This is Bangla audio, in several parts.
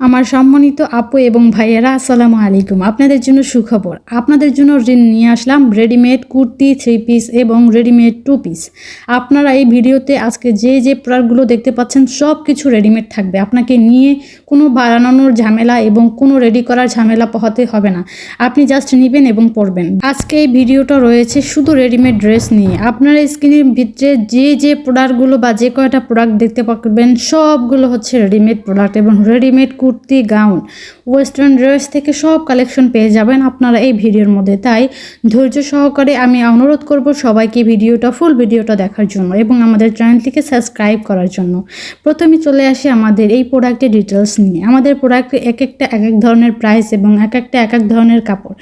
আমার সম্মানিত আপু এবং ভাইয়েরা, আসসালামু আলাইকুম। আপনাদের জন্য সুখবর। আপনাদের জন্য ঋণ নিয়ে আসলাম রেডিমেড কুর্তি থ্রি পিস এবং রেডিমেড টু পিস আপনারা এই ভিডিওতে আজকে যে যে প্রোডাক্টগুলো দেখতে পাচ্ছেন সব কিছু রেডিমেড থাকবে। আপনাকে নিয়ে কোনো বানানোর ঝামেলা এবং কোনো রেডি করার ঝামেলা পোহাতে হবে না। আপনি জাস্ট নেবেন এবং পরবেন। আজকে এই ভিডিওটা রয়েছে শুধু রেডিমেড ড্রেস নিয়ে। আপনারা স্ক্রিনের ভিতরে যে যে প্রোডাক্টগুলো বা যে কয়টা প্রোডাক্ট দেখতে পাবেন সবগুলো হচ্ছে রেডিমেড প্রোডাক্ট এবং readymade kurti gown. Western dress থেকে সব কালেকশন পেয়ে যাবেন আপনারা এই ভিডিওর মধ্যে। তাই ধৈর্য সহকারে আমি অনুরোধ করব সবাইকে ভিডিওটা ফুল ভিডিওটা দেখার জন্য এবং আমাদের চ্যানেলটিকে সাবস্ক্রাইব করার জন্য। প্রথমে চলে আসি আমাদের এই প্রোডাক্টের ডিটেলস নিয়ে। আমাদের প্রোডাক্টে এক একটা, এক এক ধরনের প্রাইস এবং এক একটা, এক এক ধরনের কাপড়।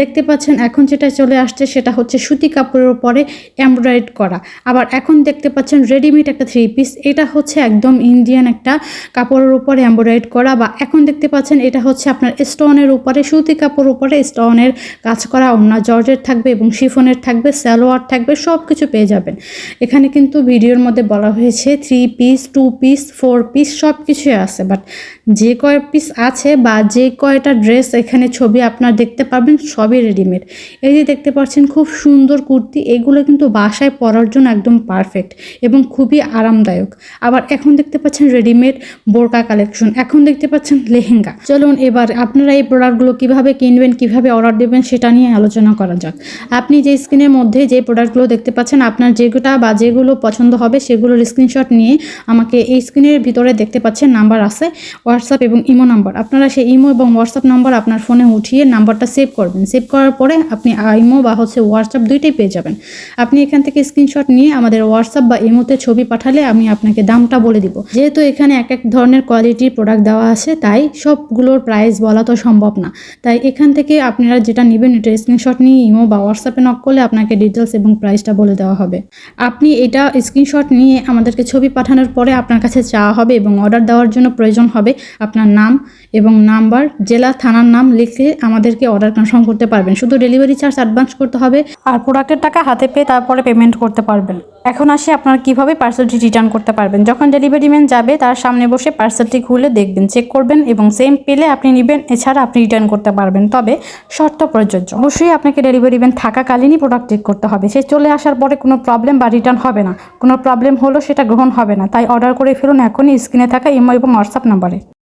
দেখতে পাচ্ছেন, এখন যেটা চলে আসছে সেটা হচ্ছে সুতি কাপড়ের উপরে এমব্রয়েড করা। আবার এখন দেখতে পাচ্ছেন রেডিমেড একটা থ্রি পিস এটা হচ্ছে একদম ইন্ডিয়ান একটা কাপড়ের উপরে এমব্রয়েড করা বা এখন দেখতে পাচ্ছেন এটা হচ্ছে আপনার স্টোনের উপরে, সুতি কাপড় উপরে স্টোনের কাজ করা অন্য জর্জের থাকবে এবং শিফনের থাকবে, সালোয়ার থাকবে সব কিছু পেয়ে যাবেন। এখানে কিন্তু ভিডিওর মধ্যে বলা হয়েছে three piece two piece four piece সব কিছুই আছে। বাট যে কয় পিস আছে বা যে কয়টা ড্রেস এখানে ছবি আপনার দেখতে পারবেন, সবই রেডিমেড এই যে দেখতে পাচ্ছেন খুব সুন্দর কুর্তি, এগুলো কিন্তু বাসায় পরার জন্য একদম পারফেক্ট এবং খুবই আরামদায়ক। আবার এখন দেখতে পাচ্ছেন রেডিমেড বোরকা কালেকশন এখন দেখতে পাচ্ছেন লেহেঙ্গা। চলুন এবার আপনারা এই প্রোডাক্টগুলো কীভাবে কিনবেন, কীভাবে অর্ডার দেবেন সেটা নিয়ে আলোচনা করা যাক। আপনি যে স্ক্রিনের মধ্যে যে প্রোডাক্টগুলো দেখতে পাচ্ছেন, আপনার যেগুলো বা যেগুলো পছন্দ হবে সেগুলোর স্ক্রিনশট নিয়ে আমাকে এই স্ক্রিনের ভিতরে দেখতে পাচ্ছেন নাম্বার আছে হোয়াটসঅ্যাপ এবং ইমো নাম্বার আপনারা সেই ইমো এবং হোয়াটসঅ্যাপ নাম্বার আপনার ফোনে উঠিয়ে নাম্বারটা সেভ করবেন। সেভ করার পরে আপনি ইমো বা হচ্ছে হোয়াটসঅ্যাপ দুইটাই পেয়ে যাবেন। আপনি এখান থেকে স্ক্রিনশট নিয়ে আমাদের হোয়াটসঅ্যাপ বা ইমোতে ছবি পাঠালে আমি আপনাকে দামটা বলে দিব। যেহেতু এখানে এক এক ধরনের কোয়ালিটির প্রোডাক্ট দেওয়া আছে তাই সবগুলোর প্রাইস বলা তো সম্ভব না। তাই এখান থেকে আপনারা যেটা নেবেন, এটা স্ক্রিনশট নিয়ে ইমো বা হোয়াটসঅ্যাপে নক করলে আপনাকে ডিটেলস এবং প্রাইসটা বলে দেওয়া হবে। আপনি এটা স্ক্রিনশট নিয়ে আমাদেরকে ছবি পাঠানোর পরে আপনার কাছে চাওয়া হবে এবং অর্ডার দেওয়ার জন্য প্রয়োজন হবে আপনার নাম এবং নাম্বার জেলা, থানার নাম লিখে আমাদেরকে অর্ডার কনফার্ম করতে পারবেন। শুধু ডেলিভারি চার্জ অ্যাডভান্স করতে হবে আর প্রোডাক্টের টাকা হাতে পেয়ে তারপরে পেমেন্ট করতে পারবেন। এখন আসি আপনারা কীভাবে পার্সেলটি রিটার্ন করতে পারবেন। যখন ডেলিভারি ম্যান যাবে, তার সামনে বসে পার্সেলটি খুলে দেখবেন চেক করবেন এবং সেম পেলে আপনি নেবেন, এছাড়া আপনি রিটার্ন করতে পারবেন। তবে শর্ত প্রযোজ্য। অবশ্যই আপনাকে ডেলিভারি দেবেন থাকাকালীনই প্রোডাক্ট চেক করতে হবে। সে চলে আসার পরে কোনো প্রবলেম বা রিটার্ন হবে না। কোনো প্রবলেম হলো সেটা গ্রহণ হবে না। তাই অর্ডার করে ফেলুন এখনই। স্ক্রিনে থাকা ইমো এবং হোয়াটসঅ্যাপ নাম্বারে